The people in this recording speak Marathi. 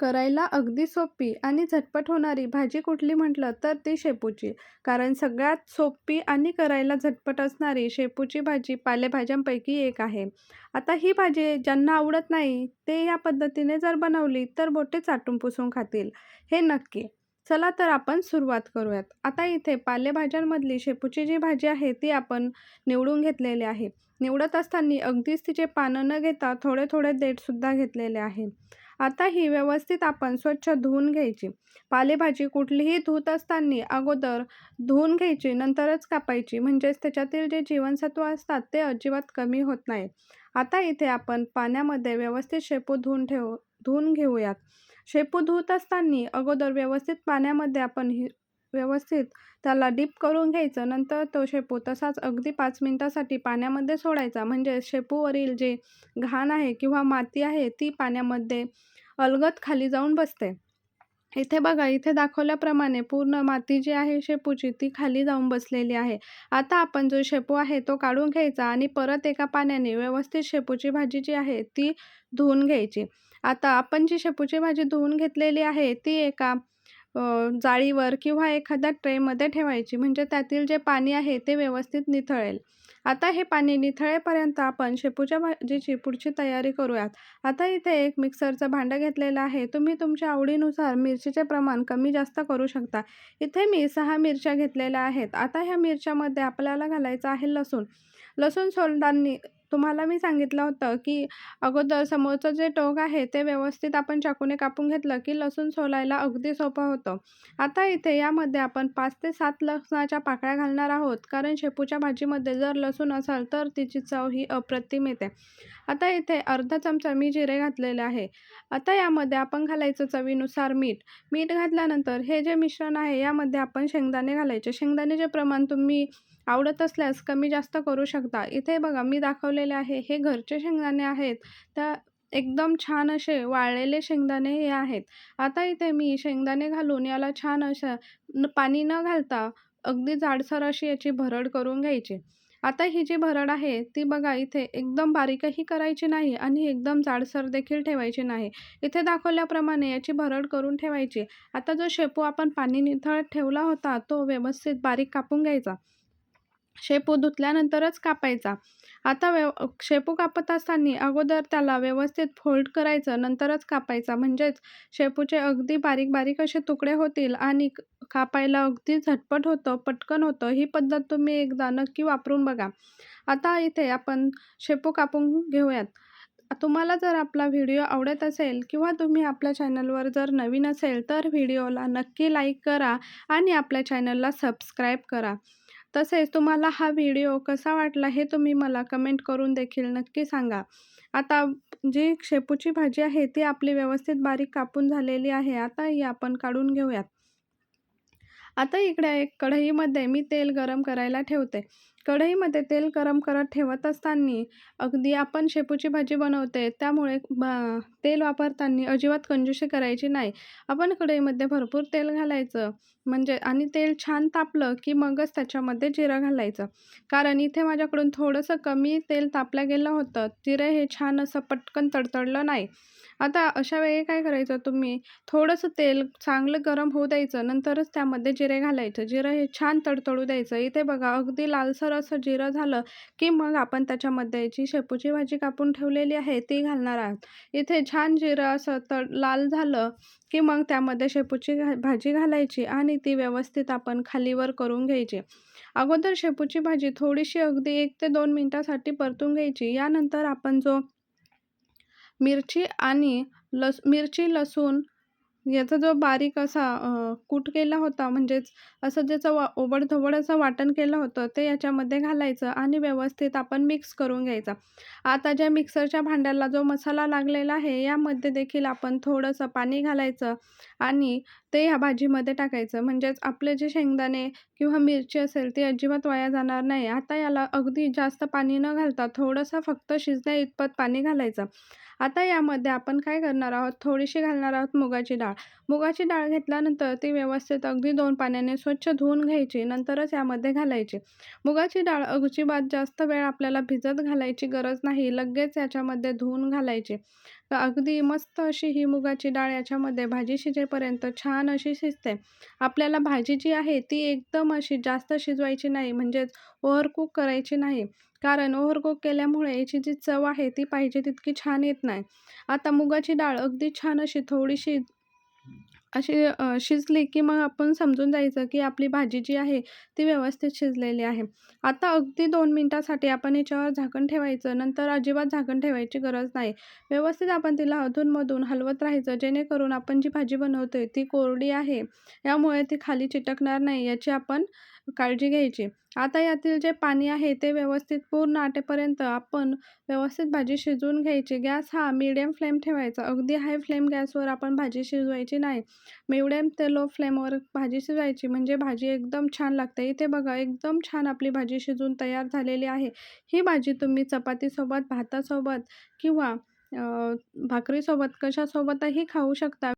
करायला अगदी सोपी आणि झटपट होणारी भाजी कुठली म्हटलं तर ती शेपूची. कारण सगळ्यात सोपी आणि करायला झटपट असणारी शेपूची भाजी पालेभाज्यांपैकी एक आहे. आता ही भाजी ज्यांना आवडत नाही ते या पद्धतीने जर बनवली तर बोटे चाटून पुसून खातील. हे नक्की. चला तर आपण सुरुवात करूयात. आता इथे पालेभाज्यांमधली शेपूची जी भाजी आहे ती आपण निवडून घेतलेली आहे. निवडत असताना अगदीच तिचे पानं न घेता थोडे थोडे देठसुद्धा घेतलेले आहे. आता ही व्यवस्थित आपण स्वच्छ धुवून घ्यायची. पालेभाजी कुठलीही धुत असताना अगोदर धुवून घ्यायची नंतरच कापायची. म्हणजेच त्याच्यातील जे जीवनसत्व असतात ते अजिबात कमी होत नाही. आता इथे आपण पाण्यामध्ये व्यवस्थित शेपू धुवून ठेव धुवून घेऊयात. शेपू धुत असताना अगोदर व्यवस्थित पाण्यामध्ये आपण ही व्यवस्थित. त्याला डीप करून घ्यायचं. नंतर तो शेपू तसाच अगदी पाच मिनटासाठी पाण्यामध्ये सोडायचा. म्हणजे शेपूवरील जे घाण आहे किंवा माती आहे ती पाण्यामध्ये अलगद खाली जाऊन बसते. इथे बघा इथे दाखवल्याप्रमाणे पूर्ण माती जी आहे शेपूची ती खाली जाऊन बसलेली आहे. आता आपण जो शेपू आहे तो काढून घ्यायचा आणि परत एका पाण्याने व्यवस्थित शेपूची भाजी जी आहे ती धुवून घ्यायची. आता आपण जी शेपूची भाजी धुवून घेतलेली आहे ती एका जाळीवर किंवा एखाद्या ट्रेमध्ये ठेवायची. म्हणजे त्यातील जे पाणी आहे ते व्यवस्थित निथळेल. आता हे पाणी निथळेपर्यंत आपण शेपूच्या भाजीची पुढची तयारी करूयात. आता इथे एक मिक्सरचं भांडं घेतलेलं आहे. तुम्ही तुमच्या आवडीनुसार मिरचीचे प्रमाण कमी जास्त करू शकता. इथे मी सहा मिरच्या घेतलेल्या आहेत. आता ह्या मिरच्यामध्ये आपल्याला घालायचं आहे लसूण. लसूण सोलताना तुम्हाला मी सांगितलं होतं की अगोदर समोरचं जे टोक आहे ते व्यवस्थित आपण चाकूने कापून घेतलं की लसूण सोलायला अगदी सोपं होतं. आता इथे यामध्ये आपण पाच ते सात लसणाच्या पाकळ्या घालणार आहोत कारण शेपूच्या भाजीमध्ये जर लसूण असाल तर तिची चव ही अप्रतिम येते. आता इथे अर्धा चमचा मी जिरे घातलेले आहे. आता यामध्ये आपण घालायचं चवीनुसार मीठ. मीठ घातल्यानंतर हे जे मिश्रण आहे यामध्ये आपण शेंगदाणे घालायचे. शेंगदाण्याचे प्रमाण तुम्ही आवडत असल्यास कमी जास्त करू शकता. इथे बघा मी दाखवले ठेवलेले आहे हे घरचे शेंगदाणे आहेत. त्या एकदम छान असे वाळलेले शेंगदाणे हे आहेत. आता इथे मी शेंगदाणे घालून याला छान असं पाणी न घालता अगदी जाडसर अशी याची भरड करून घ्यायची. आता ही जी भरड आहे ती बघा इथे एकदम बारीकही करायची नाही आणि एकदम जाडसर देखील ठेवायची नाही. इथे दाखवल्याप्रमाणे याची भरड करून ठेवायची. आता जो शेपू आपण पाणी निथळत ठेवला होता तो व्यवस्थित बारीक कापून घ्यायचा. शेपू धुतल्यानंतरच कापायचा. आता व्यव शेपू कापत असताना अगोदर त्याला व्यवस्थित फोल्ड करायचं नंतरच कापायचा. म्हणजेच शेपूचे अगदी बारीक बारीक असे तुकडे होतील आणि कापायला अगदी झटपट होतं पटकन होतं ही पद्धत तुम्ही एकदा नक्की वापरून बघा. आता इथे आपण शेपू कापून घेऊयात. तुम्हाला जर आपला व्हिडिओ आवडत असेल किंवा तुम्ही आपल्या चॅनलवर जर नवीन असेल तर व्हिडिओला नक्की लाईक करा आणि आपल्या चॅनलला सबस्क्राईब करा. तसेच तुम्हाला हा व्हिडिओ कसा वाटला हे तुम्ही मला कमेंट करून देखील नक्की सांगा. आता जी शेपूची भाजी आहे ती आपली व्यवस्थित बारीक कापून झालेली आहे. आता ही आपण काढून घेऊयात. आता इकडे एक कढईमध्ये मी तेल गरम करायला ठेवते. कढईमध्ये तेल गरम करत ठेवत असताना अगदी आपण शेपूची भाजी बनवते त्यामुळे तेल वापरताना अजिबात कंजूशी करायची नाही. आपण कढईमध्ये भरपूर तेल घालायचं म्हणजे आणि तेल छान तापलं की मगच त्याच्यामध्ये जिरं घालायचं. कारण इथे माझ्याकडून थोडंसं कमी तेल तापलं गेलं होतं जिरं हे छान असं पटकन तडतडलं नाही. आता अशा वेळी काय करायचं तुम्ही? थोडंसं तेल चांगलं गरम होऊ द्यायचं नंतरच त्यामध्ये जिरे घालायचं. जिरं हे छान तडतडू द्यायचं. इथे बघा अगदी लालसर असं जिरं झालं की मग आपण त्याच्यामध्ये जी शेपूची भाजी कापून ठेवलेली आहे ती घालणार आहोत. इथे छान जिरं असं तड लाल झालं की मग त्यामध्ये शेपूची घा भाजी घालायची आणि ती व्यवस्थित आपण खालीवर करून घ्यायची. अगोदर शेपूची भाजी थोडीशी अगदी एक ते दोन मिनटासाठी परतून घ्यायची. यानंतर आपण जो मिरची आणि लस मिरची लसूण म्हणजे याचा जो बारीक असा कूट केला होता म्हणजेच असं ज्याचं वा ओबडधोबड असं वाटण केलं होतं ते याच्यामध्ये घालायचं आणि व्यवस्थित आपण मिक्स करून घ्यायचा. आता ज्या मिक्सरच्या भांड्याला जो मसाला लागलेला आहे यामध्ये देखील आपण थोडंसं पाणी घालायचं आणि ते ह्या भाजीमध्ये टाकायचं. म्हणजेच आपले जे शेंगदाणे किंवा मिरची असेल ती अजिबात वाया जाणार नाही. आता याला अगदी जास्त पाणी न घालता थोडंसं फक्त शिजण्या इतपत पाणी घालायचं. आता यामध्ये आपण काय करणार आहोत? थोडीशी घालणार आहोत मुगाची डाळ. मुगाची डाळ घेतल्यानंतर ती व्यवस्थित अगदी दोन पाण्याने स्वच्छ धुवून घ्यायची नंतरच यामध्ये घालायची. मुगाची डाळ अजिबात जास्त वेळ आपल्याला भिजत घालायची गरज नाही लगेच याच्यामध्ये धुवून घालायची. अगदी मस्त अशी ही मुगाची डाळ याच्यामध्ये भाजी शिजेपर्यंत छान अशी शिजते. आपल्याला भाजी जी आहे ती एकदम अशी जास्त शिजवायची नाही म्हणजेच ओव्हरकुक करायची नाही. कारण ओव्हरकुक केल्यामुळे याची जी चव आहे ती पाहिजे तितकी छान येत नाही. आता मुगाची डाळ अगदी छान अशी थोडीशी अशी शिजले की मग आपण समजून जायचं की आपली भाजी जी आहे ती व्यवस्थित शिजलेली आहे. आता अगदी दोन मिनटासाठी आपण याच्यावर झाकण ठेवायचं. नंतर अजिबात झाकण ठेवायची गरज नाही. व्यवस्थित आपण तिला अधूनमधून हलवत राहायचं. जेणेकरून आपण जी भाजी बनवतोय ती कोरडी आहे. यामुळे ती खाली चिटकणार नाही. याची आपण काळजी घ्यायची. आता यातील जे पाणी आहे ते व्यवस्थित पूर्ण आटेपर्यंत आपण व्यवस्थित भाजी शिजवून घ्यायची. गॅस हा मिडियम फ्लेम ठेवायचा. अगदी हाय फ्लेम गॅसवर आपण भाजी शिजवायची नाही. मिडियम ते लो फ्लेमवर भाजी शिजवायची. म्हणजे भाजी एकदम छान लागते. इथे बघा एकदम छान आपली भाजी शिजून तयार झालेली आहे. ही भाजी तुम्ही चपातीसोबत भातासोबत किंवा भाकरीसोबत कशासोबतही खाऊ शकता.